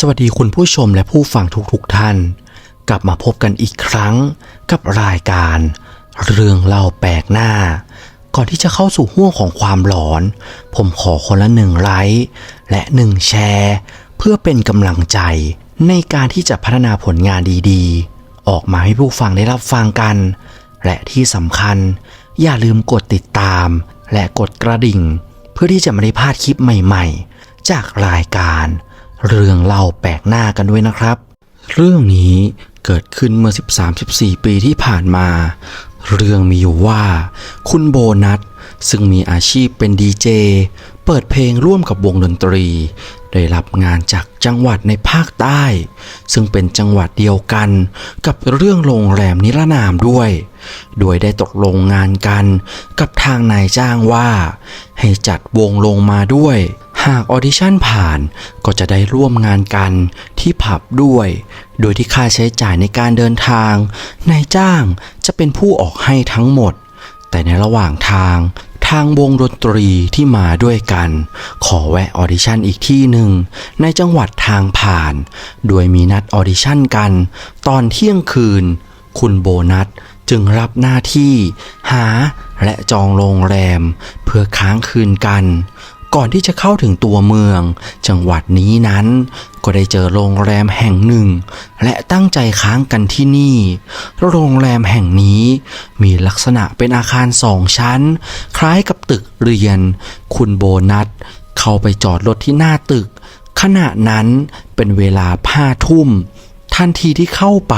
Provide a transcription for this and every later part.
สวัสดีคุณผู้ชมและผู้ฟังทุกๆทท่าน กลับมาพบกันอีกครั้งกับรายการ เรื่องเล่าแปลกหน้า ก่อนที่จะเข้าสู่ห่วงของความหลอน ผมขอคนละหนึ่งไลค์และหนึ่งแชร์ เพื่อเป็นกำลังใจในการที่จะพัฒนาผลงานดีๆ ออกมาให้ผู้ฟังได้รับฟังกัน และที่สำคัญ อย่าลืมกดติดตาม และกดกระดิ่ง เพื่อที่จะไม่ได้พลาดคลิปใหม่ ๆ จากรายการ เรื่องเล่าแปลกหน้ากันด้วยนะครับ เรื่องนี้เกิดขึ้นเมื่อ 13-14 ปีที่ผ่านมา เรื่องมีอยู่ว่า คุณโบนัส ซึ่งมีอาชีพเป็นดีเจ เปิดเพลงร่วมกับวงดนตรี ได้รับงานจากจังหวัดในภาคใต้ ซึ่งเป็นจังหวัดเดียวกัน กับเรื่องโรงแรมนิรนามด้วย โดยได้ตกลงงานกัน กับทางนายจ้างว่า ให้จัดวงลงมาด้วย หากออดิชั่นผ่านก็จะได้ร่วมงานกันที่ผับด้วย โดยที่ค่าใช้จ่ายในการเดินทาง นายจ้างจะเป็นผู้ออกให้ทั้งหมด แต่ในระหว่างทางทางวงดนตรีที่มาด้วยกัน ขอแวะออดิชั่นอีกที่หนึ่ง ในจังหวัดทางผ่าน โดยมีนัดออดิชั่นกัน ตอนเที่ยงคืน คุณโบนัสจึงรับหน้าที่ หาและจองโรงแรม เพื่อค้างคืนกัน ก่อนที่จะเข้าถึงตัวเมือง จังหวัดนี้นั้น ก็ได้เจอโรงแรมแห่งหนึ่ง และตั้งใจค้างกันที่นี่ โรงแรมแห่งนี้ มีลักษณะเป็นอาคารสองชั้น คล้ายกับตึกเรียน คุณโบนัส เข้าไปจอดรถที่หน้าตึก ขณะนั้นเป็นเวลาผ้าทุ่ม ทันทีที่เข้าไป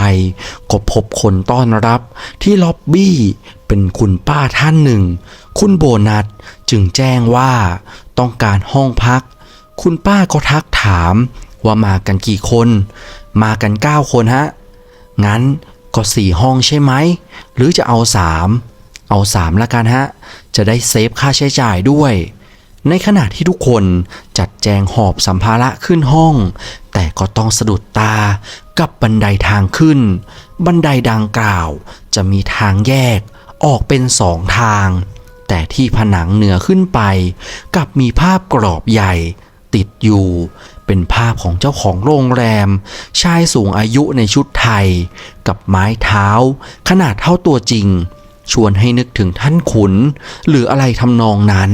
ก็พบคนต้อนรับที่ล็อบบี้เป็นคุณป้าท่านหนึ่ง คุณโบนัสจึงแจ้งว่าต้องการห้องพัก คุณป้าก็ทักถามว่ามากันกี่คน มากัน 9 คนฮะ งั้นก็สี่ห้องใช่ไหม หรือจะเอาสามเอาสามละกันฮะ จะได้เซฟค่าใช้จ่ายด้วย ในขณะที่ทุกคนจัดแจงหอบสัมภาระขึ้นห้อง แต่ก็ต้องสะดุดตากับบันไดทางขึ้น บันไดดังกล่าวจะมีทางแยกออกเป็นสองทาง แต่ที่ผนังเหนือขึ้นไปกับมีภาพกรอบใหญ่ ติดอยู่ เป็นภาพของเจ้าของโรงแรม ชายสูงอายุในชุดไทย กับไม้เท้า ขนาดเท่าตัวจริง ชวนให้นึกถึงท่านขุน หรืออะไรทำนองนั้น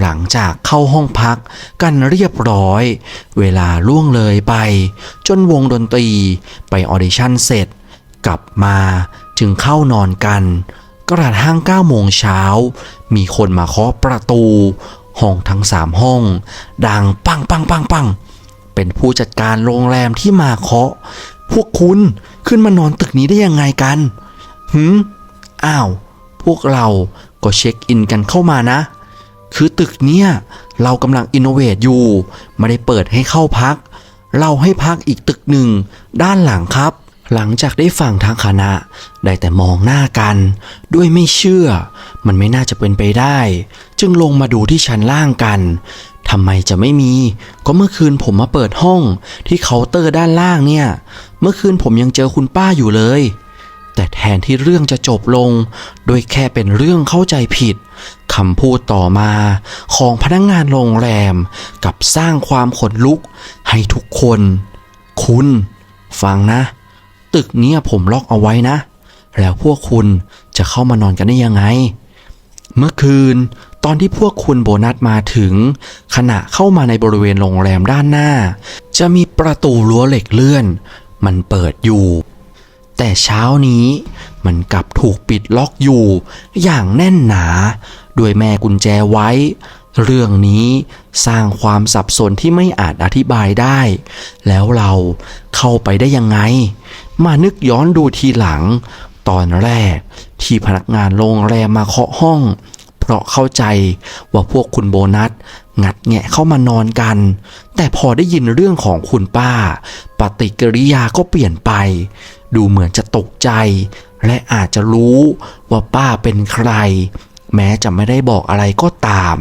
หลังจากเข้าห้องพักกันเรียบร้อย เวลาล่วงเลยไป จนวงดนตรีไปออเดชั่นเสร็จ กลับมาจึงเข้านอนกัน กระทั่ง9โมงเช้า มีคนมาเคาะประตู ห้องทั้งสามห้อง ดังปังปังปังปังเป็นผู้จัดการโรงแรมที่มาเคาะ พวกคุณขึ้นมานอนตึกนี้ได้ยังไงกันหืมอ้าว พวกเราก็เช็คอินกันเข้ามานะ คือตึกเนี้ยเรากำลังอินโนเวทอยู่ ไม่ได้เปิดให้เข้าพัก เราให้พักอีกตึกหนึ่ง ด้านหลังครับ หลังจากได้ฟังทางคณะ ได้แต่มองหน้ากัน ด้วยไม่เชื่อ มันไม่น่าจะเป็นไปได้ จึงลงมาดูที่ชั้นล่างกันทำไมจะไม่มี ก็เมื่อคืนผมมาเปิดห้องที่เคาน์เตอร์ด้านล่างเนี่ย เมื่อคืนผมยังเจอคุณป้าอยู่เลย แต่แทนที่เรื่องจะจบลง โดยแค่เป็นเรื่องเข้าใจผิดคำพูดต่อมาของพนักงงานโรงแรมกับสร้างความขนลุกให้ทุกคน คุณ ฟังนะ ตึกเนี้ยผมล็อกเอาไว้นะ แล้วพวกคุณจะเข้ามานอนกันได้ยังไง เมื่อคืน ตอนที่พวกคุณโบนัสมาถึง ขณะเข้ามาในบริเวณโรงแรมด้านหน้า จะมีประตูรั้วเหล็กเลื่อน มันเปิดอยู่ แต่เช้านี้มันกลับถูกปิดล็อกอยู่ อย่างแน่นหนา ด้วยแม่กุญแจไว้ เรื่องนี้สร้างความสับสนที่ไม่อาจอธิบายได้ แล้วเราเข้าไปได้ยังไง มานึกย้อนดูทีหลัง ตอนแรกที่พนักงานโรงแรมมาเคาะห้อง เพราะเข้าใจว่าพวกคุณโบนัสงัดแงะเข้ามานอนกัน แต่พอได้ยินเรื่องของคุณป้า ปฏิกิริยาก็เปลี่ยนไป ดูเหมือนจะตกใจ และอาจจะรู้ว่าป้าเป็นใคร แม้จะไม่ได้บอกอะไรก็ตาม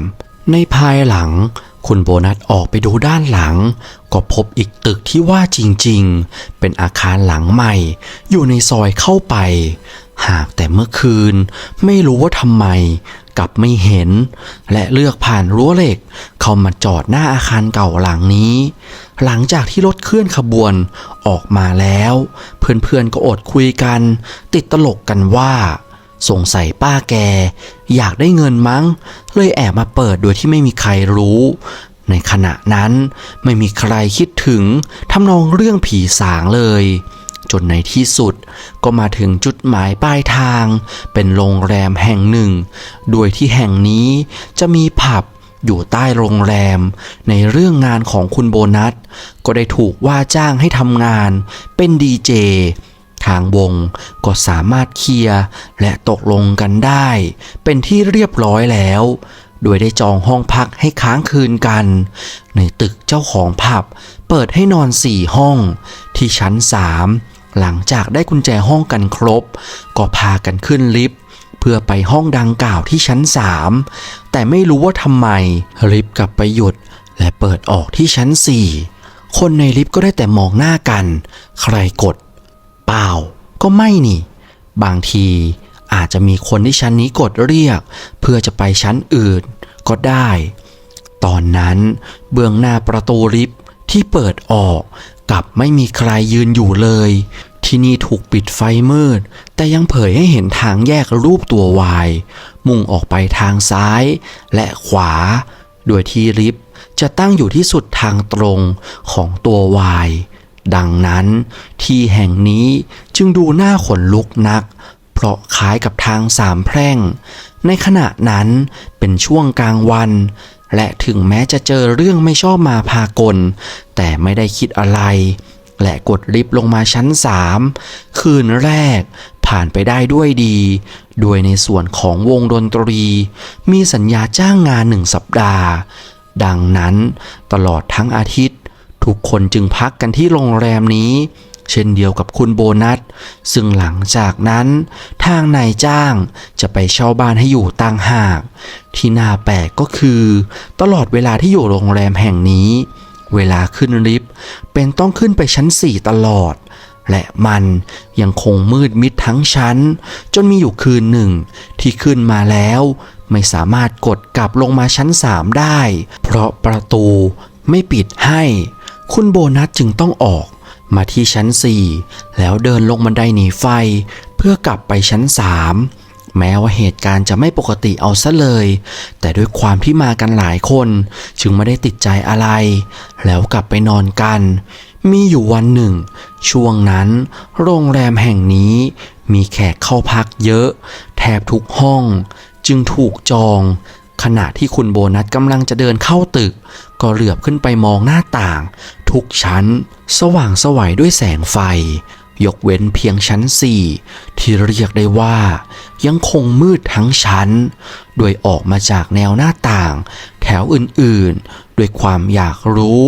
ในภายหลัง คุณโบนัสออกไปดูด้านหลัง ก็พบอีกตึกที่ว่าจริงๆ เป็นอาคารหลังใหม่ อยู่ในซอยเข้าไป หากแต่เมื่อคืนไม่รู้ว่าทำไม กลับไม่เห็น และเลือกผ่านรั้วเหล็ก เข้ามาจอดหน้าอาคารเก่าหลังนี้ หลังจากที่รถเคลื่อนขบวนออกมาแล้ว เพื่อนๆก็อดคุยกัน ติดตลกกันว่าสงสัยป้าแก อยากได้เงินมั้ง เลยแอบมาเปิดโดยที่ไม่มีใครรู้ ในขณะนั้นไม่มีใครคิดถึงทำนองเรื่องผีสางเลย จนในที่สุดก็มาถึงจุดหมายปลายทาง เป็นโรงแรมแห่งหนึ่ง โดยที่แห่งนี้จะมีผับอยู่ใต้โรงแรม ในเรื่องงานของคุณโบนัส ก็ได้ถูกว่าจ้างให้ทำงานเป็นดีเจทางวงก็สามารถเคลียร์และตกลงกันได้ เป็นที่เรียบร้อยแล้ว โดยได้จองห้องพักให้ค้างคืนกัน ในตึกเจ้าของผับ เปิดให้นอนสี่ห้อง ที่ชั้นสาม หลังจากได้กุญแจห้องกันครบ ก็พากันขึ้นลิฟต์เพื่อไปห้องดังกล่าวที่ชั้นสามแต่ไม่รู้ว่าทำไมลิฟต์กลับไปหยุด และเปิดออกที่ชั้นสี่คนในลิฟต์ก็ได้แต่มองหน้ากัน ใครกด เปล่า ก็ไม่นี่ บางทีอาจจะมีคนที่ชั้นนี้กดเรียก เพื่อจะไปชั้นอื่น ก็ได้ ตอนนั้นเบื้องหน้าประตูลิฟต์ที่เปิดออก กับไม่มีใครยืนอยู่เลย ที่นี่ถูกปิดไฟมืด แต่ยังเผยให้เห็นทางแยกรูปตัววาย มุ่งออกไปทางซ้ายและขวา โดยที่ลิฟต์จะตั้งอยู่ที่สุดทางตรงของตัววายดังนั้นที่แห่งนี้จึงดูน่าขนลุกนัก เพราะคล้ายกับทางสามแพร่ง ในขณะนั้นเป็นช่วงกลางวัน และถึงแม้จะเจอเรื่องไม่ชอบมาพากล แต่ไม่ได้คิดอะไร และกดลิฟต์ลงมาชั้นสามคืนแรกผ่านไปได้ด้วยดี โดยในส่วนของวงดนตรี มีสัญญาจ้างงานหนึ่งสัปดาห์ ดังนั้นตลอดทั้งอาทิตย์ ทุกคนจึงพักกันที่โรงแรมนี้ เช่นเดียวกับคุณโบนัส ซึ่งหลังจากนั้น ทางนายจ้างจะไปเช่าบ้านให้อยู่ต่างหาก ที่น่าแปลกก็คือ ตลอดเวลาที่อยู่โรงแรมแห่งนี้ เวลาขึ้นลิฟต์เป็นต้องขึ้นไปชั้น4ตลอดและมันยังคงมืดมิดทั้งชั้น จนมีอยู่คืนหนึ่ง ที่ขึ้นมาแล้ว ไม่สามารถกดกลับลงมาชั้น3ได้ เพราะประตูไม่ปิดให้ คุณโบนัสจึงต้องออก มาที่ชั้น 4 แล้วเดินลงบันไดหนีไฟ เพื่อกลับไปชั้น 3 แม้ว่าเหตุการณ์จะไม่ปกติเอาซะเลย แต่ด้วยความที่มากันหลายคน จึงไม่ได้ติดใจอะไร แล้วกลับไปนอนกัน มีอยู่วันหนึ่ง ช่วงนั้น โรงแรมแห่งนี้มีแขกเข้าพักเยอะ แทบทุกห้อง จึงถูกจองขณะที่คุณโบนัสกำลังจะเดินเข้าตึก ก็เหลือบขึ้นไปมองหน้าต่าง ทุกชั้น สว่างสวัยด้วยแสงไฟ ยกเว้นเพียงชั้นสี่ที่เรียกได้ว่า ยังคงมืดทั้งชั้น โดยออกมาจากแนวหน้าต่าง แถวอื่นๆ ด้วยความอยากรู้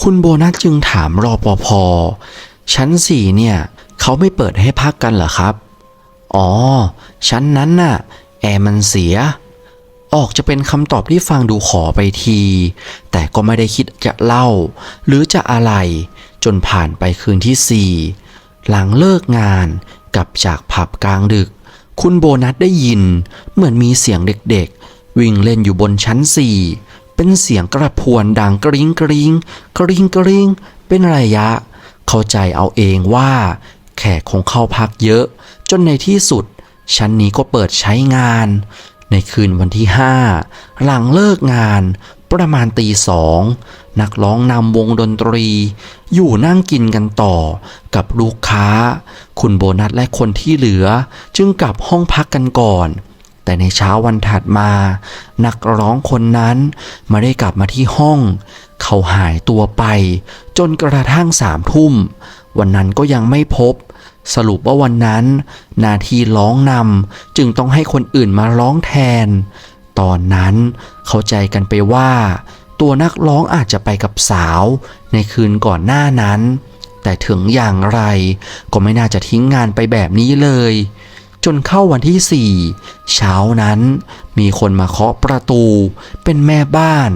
คุณโบนัสจึงถามรอปภชั้นสี่เนี่ยเขาไม่เปิดให้พักกันเหรอครับ อ๋อ ชั้นนั้นน่ะ แอร์มันเสีย ออกจะเป็นคำตอบที่ฟังดูขอไปที แต่ก็ไม่ได้คิดจะเล่า หรือจะอะไร จนผ่านไปคืนที่สี่หลังเลิกงานกลับจากผับกลางดึก คุณโบนัสได้ยิน เหมือนมีเสียงเด็กๆ วิ่งเล่นอยู่บนชั้นสี่เป็นเสียงกระพวนดังกริ้งกริ้งกริ้งกริ้งเป็นระยะ เข้าใจเอาเองว่า แขกคงเข้าพักเยอะ จนในที่สุด ชั้นนี้ก็เปิดใช้งาน ในคืนวันที่ห้าหลังเลิกงาน ประมาณตีสองนักร้องนำวงดนตรี อยู่นั่งกินกันต่อกับลูกค้า คุณโบนัสและคนที่เหลือ จึงกลับห้องพักกันก่อน แต่ในเช้าวันถัดมา นักร้องคนนั้นไม่ได้กลับมาที่ห้อง เขาหายตัวไป จนกระทั่งสามทุ่ม วันนั้นก็ยังไม่พบ สรุปว่าวันนั้น นาทีร้องนำจึงต้องให้คนอื่นมาร้องแทน ตอนนั้นเข้าใจกันไปว่า ตัวนักร้องอาจจะไปกับสาว ในคืนก่อนหน้านั้น แต่ถึงอย่างไรก็ไม่น่าจะทิ้งงานไปแบบนี้เลย จนเข้าวันที่สี่เช้านั้นมีคนมาเคาะประตู เป็นแม่บ้าน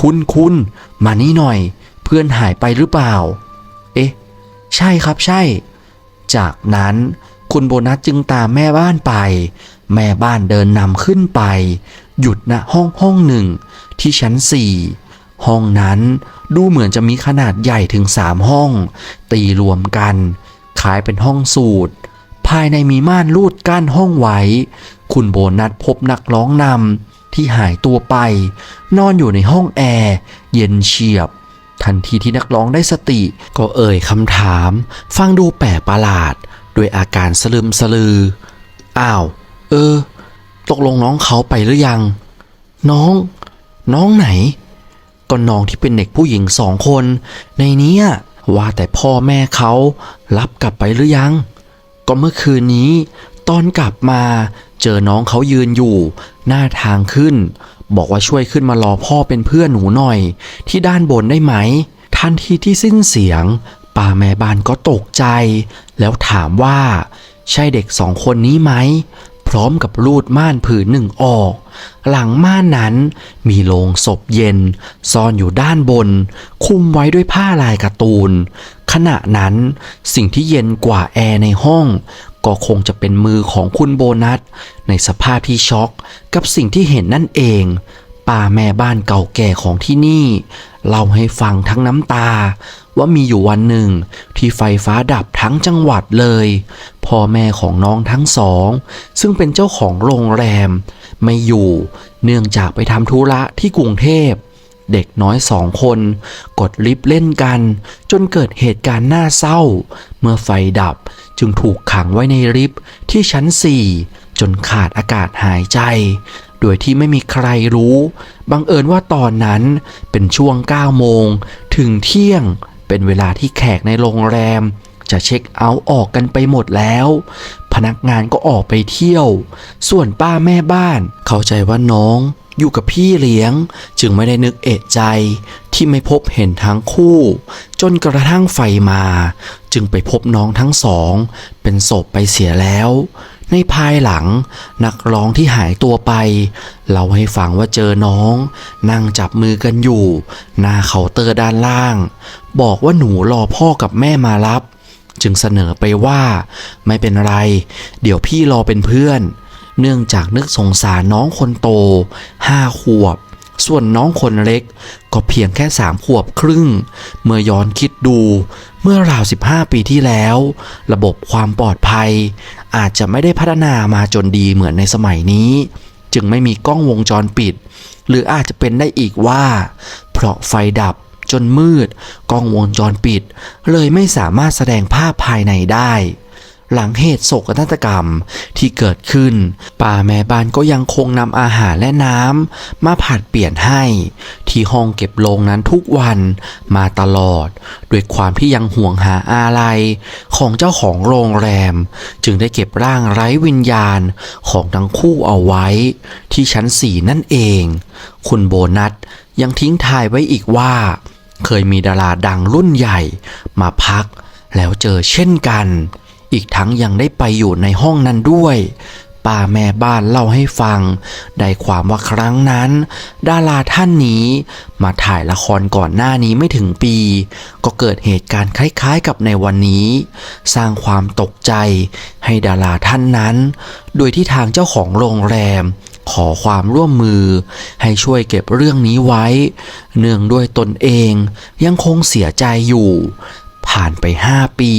คุณคุณมานี่หน่อย เพื่อนหายไปหรือเปล่า เอ๊ะ ใช่ครับใช่ จากนั้นคุณโบนัสจึงตามแม่บ้านไป แม่บ้านเดินนำขึ้นไป หยุดณห้องห้องหนึ่ง ที่ชั้นสี่ห้องนั้นดูเหมือนจะมีขนาดใหญ่ถึงสามห้อง ตีรวมกันคล้ายเป็นห้องสูตร ภายในมีม่านรูดกั้นห้องไว้ คุณโบนัสพบนักร้องนำที่หายตัวไป นอนอยู่ในห้องแอร์ เย็นเฉียบ ทันทีที่นักร้องได้สติ ก็เอ่ยคำถาม ฟังดูแปลกประหลาด ด้วยอาการสลึมสลือ อ้าว เออ ตกลงน้องเขาไปหรือยัง น้อง น้องไหน ก็น้องที่เป็นเด็กผู้หญิงสองคน ในนี้ว่าแต่พ่อแม่เขารับกลับไปหรือยัง ก็เมื่อคืนนี้ ตอนกลับมาเจอน้องเขายืนอยู่ หน้าทางขึ้น บอกว่าช่วยขึ้นมารอพ่อเป็นเพื่อนหนูหน่อย ที่ด้านบนได้ไหม ทันทีที่สิ้นเสียงป้าแม่บ้านก็ตกใจ แล้วถามว่า ใช่เด็กสองคนนี้ไหม พร้อมกับรูดม่านผืนหนึ่งออก หลังม่านนั้นมีโลงศพเย็น ซ่อนอยู่ด้านบน คุมไว้ด้วยผ้าลายการ์ตูน ขณะนั้นสิ่งที่เย็นกว่าแอร์ในห้อง ก็คงจะเป็นมือของคุณโบนัส ในสภาพที่ช็อกกับสิ่งที่เห็นนั่นเอง ป้าแม่บ้านเก่าแก่ของที่นี่เล่าให้ฟังทั้งน้ำตา ว่ามีอยู่วันหนึ่งที่ไฟฟ้าดับทั้งจังหวัดเลย พ่อแม่ของน้องทั้งสอง ซึ่งเป็นเจ้าของโรงแรม ไม่อยู่เนื่องจากไปทำธุระที่กรุงเทพ เด็กน้อยสองคน กดลิฟต์เล่นกัน จนเกิดเหตุการณ์น่าเศร้า เมื่อไฟดับจึงถูกขังไว้ในลิฟต์ที่ชั้น4จนขาดอากาศหายใจ โดยที่ไม่มีใครรู้ บังเอิญว่าตอนนั้นเป็นช่วง 9 โมง ถึงเที่ยง เป็นเวลาที่แขกในโรงแรม จะเช็คเอาท์ออกกันไปหมดแล้ว พนักงานก็ออกไปเที่ยว ส่วนป้าแม่บ้าน เข้าใจว่าน้องอยู่กับพี่เลี้ยง จึงไม่ได้นึกเอะใจที่ไม่พบเห็นทั้งคู่ จนกระทั่งไฟมา จึงไปพบน้องทั้งสอง เป็นศพไปเสียแล้ว ในภายหลังนักร้องที่หายตัวไปเล่าให้ฟังว่าเจอน้อง นั่งจับมือกันอยู่ หน้าเคาน์เตอร์ด้านล่าง บอกว่าหนูรอพ่อกับแม่มารับ จึงเสนอไปว่า ไม่เป็นไร เดี๋ยวพี่รอเป็นเพื่อน เนื่องจากนึกสงสารน้องคนโตห้าขวบส่วนน้องคนเล็กก็เพียงแค่สามขวบครึ่ง เมื่อย้อนคิดดู เมื่อราว 15 ปีที่แล้ว ระบบความปลอดภัย อาจจะไม่ได้พัฒนามาจนดีเหมือนในสมัยนี้ จึงไม่มีกล้องวงจรปิด หรืออาจจะเป็นได้อีกว่า เพราะไฟดับจนมืด กล้องวงจรปิด เลยไม่สามารถแสดงภาพภายในได้ หลังเหตุโศกนาฏกรรมที่เกิดขึ้น ป้าแม่บ้านก็ยังคงนำอาหารและน้ำมาผัดเปลี่ยนให้ ที่ห้องเก็บโลงนั้นทุกวันมาตลอด ด้วยความที่ยังห่วงหาอาลัยของเจ้าของโรงแรม จึงได้เก็บร่างไร้วิญญาณของทั้งคู่เอาไว้ ที่ชั้นสี่นั่นเอง คุณโบนัสยังทิ้งทายไว้อีกว่า เคยมีดาราดังรุ่นใหญ่มาพักแล้วเจอเช่นกัน อีกทั้งยังได้ไปอยู่ในห้องนั้นด้วยป้าแม่บ้านเล่าให้ฟัง ได้ความว่าครั้งนั้น ดาราท่านนี้ มาถ่ายละครก่อนหน้านี้ไม่ถึงปี ก็เกิดเหตุการณ์คล้ายๆกับในวันนี้ สร้างความตกใจให้ดาราท่านนั้น โดยที่ทางเจ้าของโรงแรม ขอความร่วมมือ ให้ช่วยเก็บเรื่องนี้ไว้ เนื่องด้วยตนเองยังคงเสียใจอยู่ ผ่านไป 5 ปี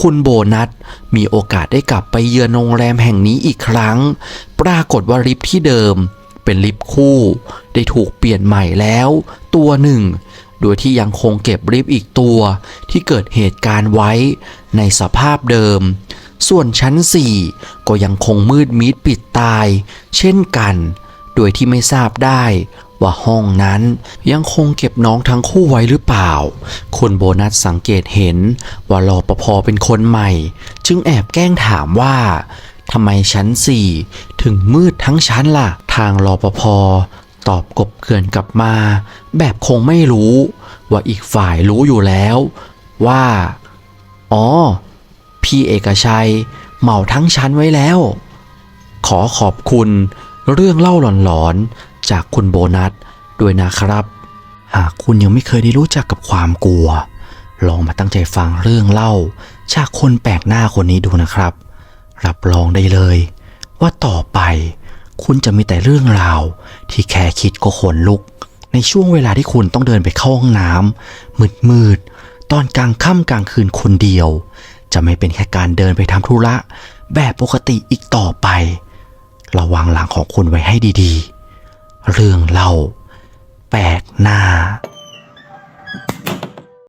คุณโบนัสมีโอกาสได้กลับไปเยือนโรงแรมแห่งนี้อีกครั้ง ปรากฏว่าลิฟที่เดิม เป็นลิฟคู่ ได้ถูกเปลี่ยนใหม่แล้ว ตัวหนึ่ง โดยที่ยังคงเก็บลิฟอีกตัวที่เกิดเหตุการณ์ไว้ในสภาพเดิม ส่วนชั้น 4 ก็ยังคงมืดมิดปิดตาย เช่นกัน โดยที่ไม่ทราบได้ ว่าห้องนั้นยังคงเก็บน้องทั้งคู่ไว้หรือเปล่า คุณโบนัสสังเกตเห็นว่ารอปภเป็นคนใหม่ จึงแอบแกล้งถามว่าทำไมชั้น4ถึงมืดทั้งชั้นล่ะ ทางรอปภตอบกบเกลื่อนกลับมา แบบคงไม่รู้ ว่าอีกฝ่ายรู้อยู่แล้ว ว่า อ๋อ พี่เอกชัยเหมาทั้งชั้นไว้แล้ว ขอขอบคุณเรื่องเล่าหลอนๆ จากคุณโบนัสด้วยนะครับ หากคุณยังไม่เคยได้รู้จักกับความกลัว ลองมาตั้งใจฟังเรื่องเล่า จากคนแปลกหน้าคนนี้ดูนะครับ รับรองได้เลย ว่าต่อไป คุณจะมีแต่เรื่องราว ที่แค่คิดก็ขนลุก ในช่วงเวลาที่คุณต้องเดินไปเข้าห้องน้ำมืดมืดๆตอนกลางค่ำกลางคืนคนเดียว จะไม่เป็นแค่การเดินไปทำธุระแบบปกติอีกต่อไป ระวังหลังของคุณไว้ให้ดีๆ เรื่องเล่าแปลกหน้า